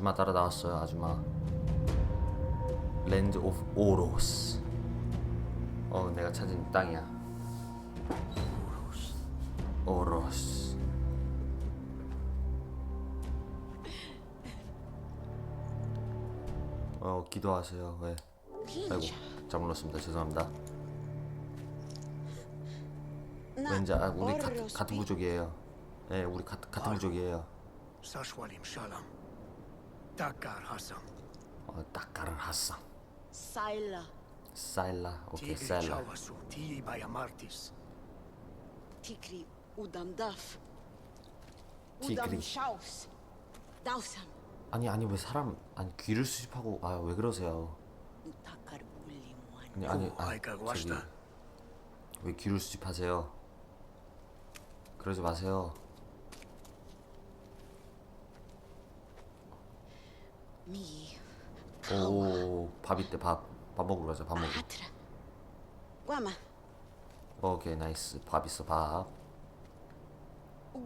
아줌마 따라 나왔어요 아줌마 랜드 오브 오로스 어 내가 찾은 땅이야. 오로스 어 기도하세요. 왜 아이고 잘못 눌렀습니다. 죄송합니다. 왠지 아, 우리 같은, 같은 부족이에요. 예 우리 같, 같은 부족이에요. Sashwalim Shalom. Dakar Hassam. 어 따까를 하쌈 Saila, 사일라 오케이 Tigri 사일라 Chawasu. Tii Bayamartis. Tikri, Udam Daf. Tikri. Udam Shaus. Dausam. 아니 아니 왜 사람 아니 귀를 수집하고 아 왜 그러세요 Utakar Bulimuan. 아니 아니 오, 아니 아이가 저기 왔다. 왜 귀를 수집하세요 그러지 마세요 오 밥 있대 밥 밥 먹으러 가자 밥 먹으러 Atra. Guama. 오케이 나이스 밥 있어 밥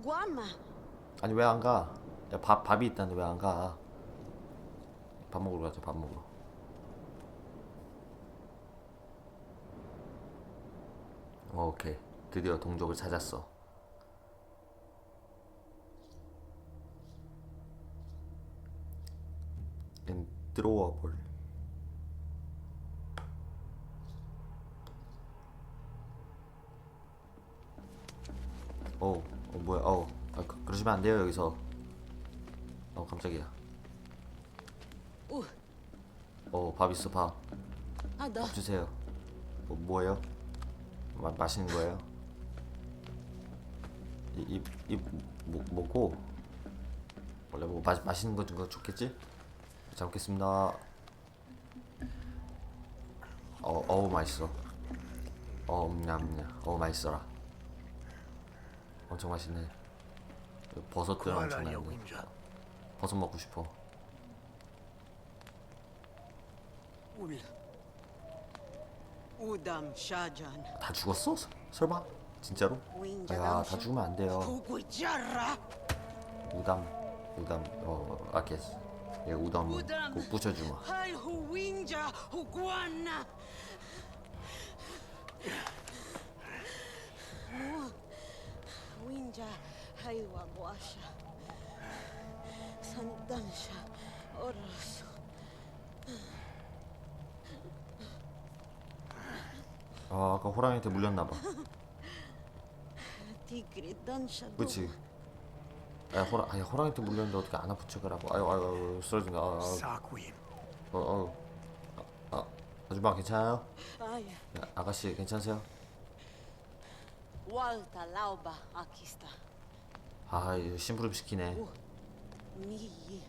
Guama. 아니 왜 안 가? 야 밥 밥이 있다는데 왜 안 가? 밥 먹으러 가자 밥 먹으러 오케이 드디어 동족을 찾았어 앤 들어와 볼 어, 어 뭐야 어 아, 그, 그러시면 안 돼요 여기서 어 깜짝이야 Uh. 어밥 있어 밥 Ada. 주세요. 뭐 뭐예요? 마, 마시는 거예요? 이입입 먹고 원래 뭐 마, 마시는 거좀 좋겠지? 잘 먹겠습니다. 어 어우 맛있어. 어 냠냠 어 맛있어라. 엄청 맛있네. 버섯들 엄청. Yawinja. 버섯 먹고 싶어. 울 우담 샤잔 다 죽었어? 서- 설마? 진짜로? 야, 다. 죽으면 안 돼요. 구구자라 우담, 우담, 어, 아케스. 얘 우담. 꼭 부셔주마. Winja. Santansha. 아, 아까 호랑이한테 물렸나봐. 그치? 아, 호랑, 아니, 호랑이한테 물렸는데 어떻게 안 아픈 척을 하고. 아유, 아유, 아유, 쓰러진다. 아, 아, Sakwim. 어, 어. 아, 아, 아줌마 괜찮아요? Aya. 야, 아가씨 괜찮으세요? Walta Lauba. Akista. 아, 이거 심부름 시키네. Mi.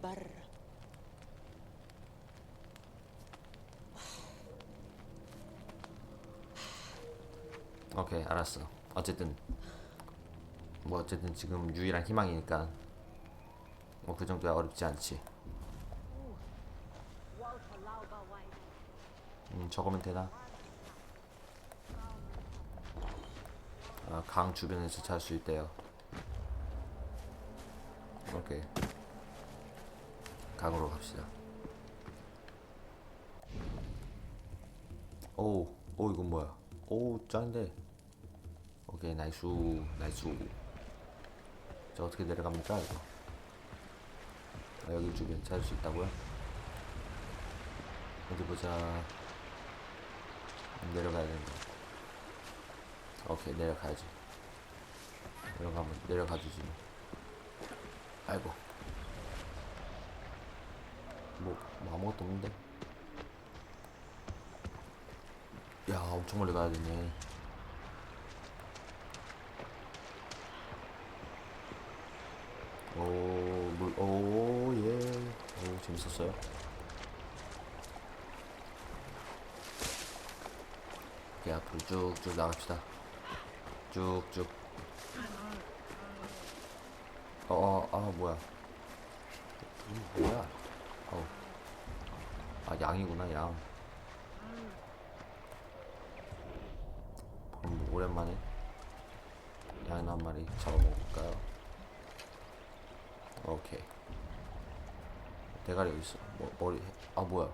Barra. 오케이, 알았어. 어쨌든 뭐 어쨌든 지금 유일한 희망이니까 뭐 그 정도야 어렵지 않지. 음, 적으면 되나? 아, 강 주변에서 잘 수 있대요. 오케이. 강으로 갑시다. 오, 오 이건 뭐야? 오 짱인데. 오케이 나이스, 나이스. 자 어떻게 내려갑니까 이거? 아, 여기 주변 찾을 수 있다고요? 어디 보자. 내려가야 된다. 오케이 내려가야지. 내려가면 내려가 주지. 뭐. 아이고. 뭐, 뭐 아무것도 없는데. 야 엄청 멀리 가야 되네. 오, 물, 오, 예. 오, 재밌었어요. 오케이, 앞으로 쭉쭉 나갑시다. 쭉쭉. 어, 어, 아, 뭐야. 이 뭐야. 어. 아, 양이구나, 양. 오랜만에 양이나 한 마리 잡아먹을까요? 오케이. 대가리 있어. 뭐, 머리. 아 뭐야?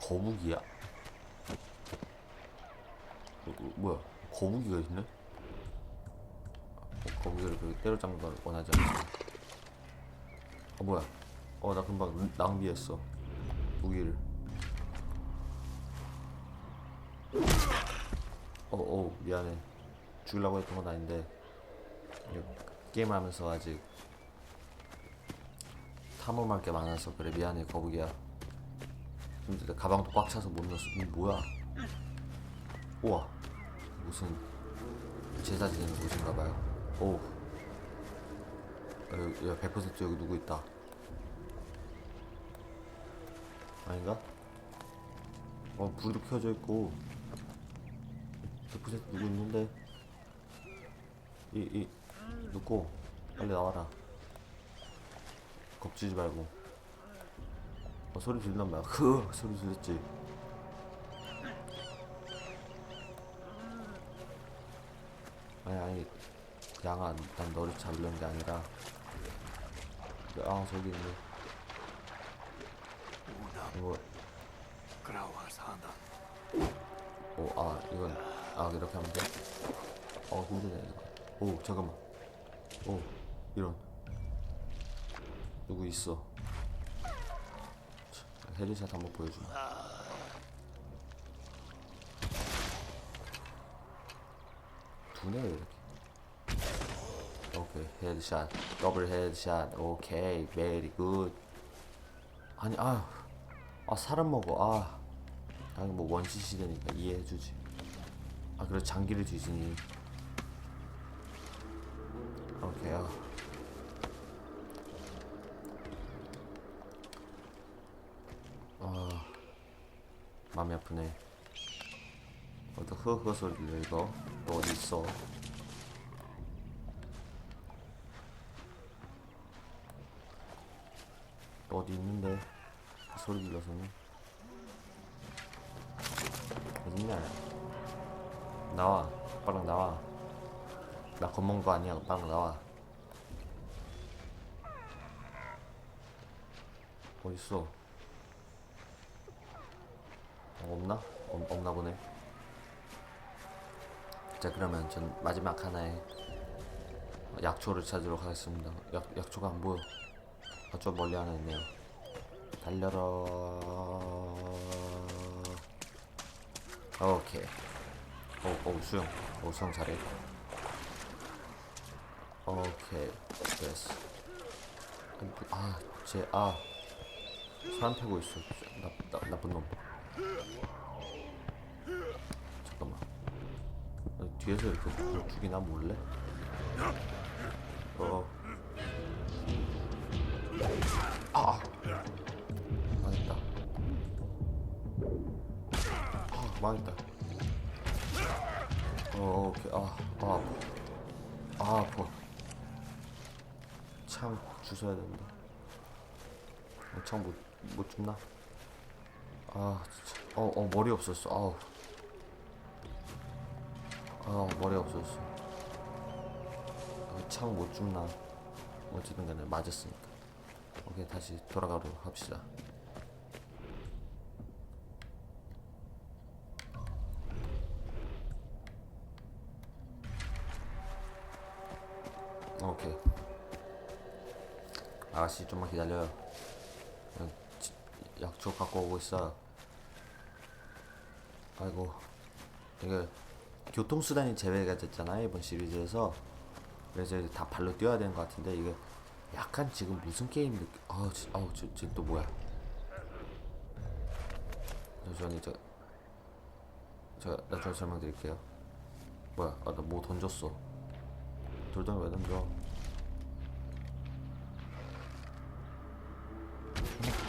거북이야? 어, 어, 뭐야? 거북이가 있네? 어, 거북이를 그렇게 때려잡는 걸 원하지 않지. 아 뭐야? 어 나 금방 낭비했어. 무기를. 어, 어 미안해. 죽이려고 했던 건 아닌데 게임하면서 아직 탐험할 게 많아서 그래 미안해 거북이야. 근데 내 가방도 꽉 차서 못 넣었어. 이 뭐야? 우와 무슨 제사 지내는 곳인가 봐요. 오. 어, 여기, 야, 100% 여기 누구 있다. 아닌가? 어 불도 켜져 있고 100% 누구 있는데 이 이 누구 빨리 나와라 겁주지 말고 어 소리 들린단 말이야 그 소리 들렸지 아니 아니 양아 난 너를 잡으려는 게 아니라 아 저기 있네 이거 Grauas Hana. 오, 아, 이건, 아, 이렇게 하면 돼? 어, 힘드네, 이거. 오, 잠깐만. 오, 이런. 누구 있어. 자, 헤드샷 한번 보여주마. 두네, 왜 이렇게. 오케이, 헤드샷. 더블 헤드샷. 오케이, 베리 굿. 아니, 아, 아, 사람 먹어, 아. 당연히 뭐 원시시 되니까 이해해주지. 아 그래 장기를 뒤지니. 오케이. 아. 아 마음이 아프네. 어디 흐흐 소리 들려 이거? 너 어디 있어? 너 어디 있는데? 소리 들려서는. 어딨냐 나와 빨랑 나와 나 겁먹은 거 아니야 빨랑 나와 어딨어 어, 없나? 없, 없나 보네 자 그러면 전 마지막 하나의 약초를 찾으러 가겠습니다 약, 약초가 안 보여 아, 저 멀리 하나 있네요 달려라 오케이. 오, 오 수영. 오 수영 잘해. 오케이. 됐어. 아, 쟤, 아. 사람 패고 있어. 나, 나, 나쁜 놈. 잠깐만. 뒤에서 이렇게 죽이나 몰래? 어. 아! 망했다. 아, 망했다. 어, 오케이. 아, 아. 아, 아파. 창 주워야 된다. 어, 창 못, 못 줍나? 아, 진짜. 어, 어, 머리 없었어. 아우. 아, 머리 없었어. 아, 창못 줍나? 어쨌든 간에 맞았으니까. 오케이, 다시 돌아가도록 합시다. 오케이. 아가씨 좀만 기다려요. 약초 갖고 오고 있어. 아이고. 이게 교통수단이 제외가 됐잖아요 이번 시리즈에서. 그래서 이제 다 발로 뛰어야 되는 것 같은데 이게 약간 지금 무슨 게임 느낌 아우 지- 아우 저쟤또 뭐야? 잠시만요 저 제가 나중에 설명드릴게요. 뭐야? 아 나 뭐 던졌어? 돌덩이 왜 던져?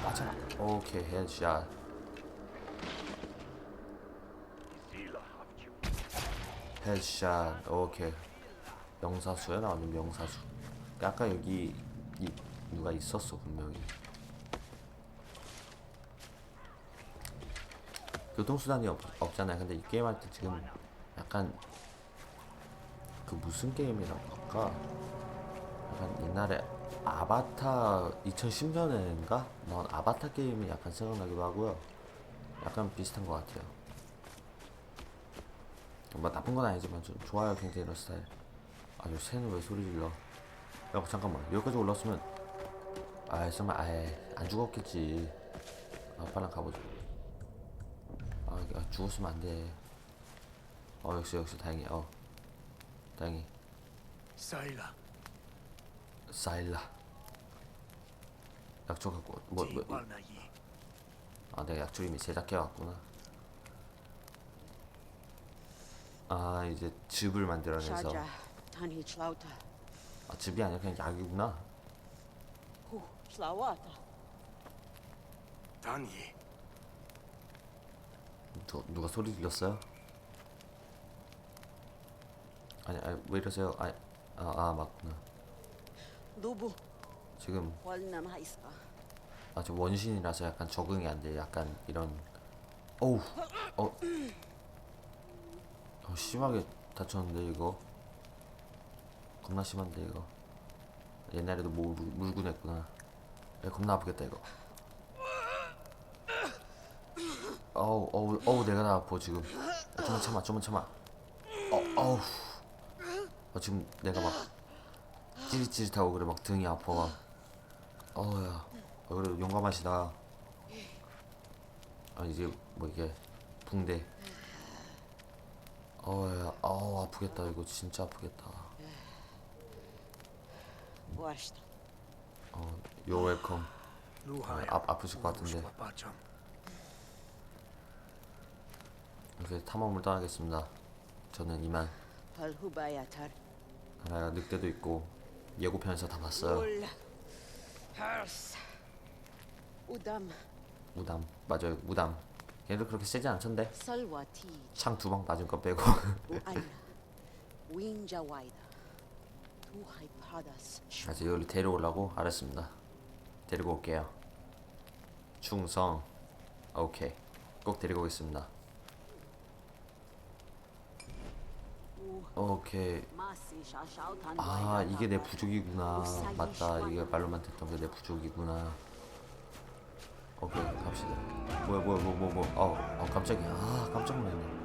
맞아. 오케이 헤드샷 헤드샷 오케이. 명사수야 나오는 명사수. 아까 여기 이, 누가 있었어 분명히. 교통수단이 없, 없잖아요. 근데 이 게임 할 때 지금 약간 그 무슨 게임이라고 할까? 약간 옛날에 아바타 2010년에인가? 나온 아바타 게임이 약간 생각나기도 하고요. 약간 비슷한 것 같아요. 뭐 나쁜 건 아니지만 좀 좋아요 굉장히 이런 스타일. 아유 새는 왜 소리 질러? 야 잠깐만 여기까지 올랐으면 아이 정말 아예 안 죽었겠지. 아빠랑 가보자. 아, 아 죽었으면 안 돼. 어 역시 역시 다행이야. 어 다행히 사일라, 사일라. 약초 갖고 뭐, 뭐. 아, 내가 약초 이미 제작해 왔구나. 아, 이제 즙을 만들어내서. 아, 즙이 아니라 그냥 약이구나. 누, 누가 소리 들렸어요? 아니, 아니 왜 이러세요? 아니, 아, 아 맞구나. 지금 Walnam Haiska. 아, 저 원신이라서 약간 적응이 안 돼. 약간 이런 어우, 어, 어 심하게 다쳤는데 이거 겁나 심한데 이거 옛날에도 뭐 물, 물군 했구나. 야, 겁나 아프겠다 이거. 어우, 어우, 어우, 내가 다 아파 지금. 야, 좀만 참아, 좀만 참아. 어, 어우. 어, 지금 내가 막 찌릿찌릿하고 그래 막 등이 아파. 어우야. 어, 그래도 용감하시다. 아 이제 뭐 이게 붕대. 어야, 아우 아프겠다 이거 진짜 아프겠다. Boashta. 어, 요 웰컴. 루하야. 아, 아프실 것 같은데. 이렇게 탐험을 떠나겠습니다. 저는 이만. 하나가 늑대도 있고 예고편에서 다 봤어요. Hers. Udam. 무담 맞아요 무담. 얘들 그렇게 세지 않던데. 창 두 방 맞은 거 빼고. Hypadas. 아직 여기 데려오려고 알았습니다. 데리고 올게요. 충성. 오케이. 꼭 데리고 오겠습니다. 오케이. 아 이게 내 부족이구나. 맞다. 이게 말로만 듣던 게 내 부족이구나. 오케이 갑시다. 뭐야 뭐야 뭐뭐 뭐. 어, 어 깜짝이야. 아 깜짝 놀랐네.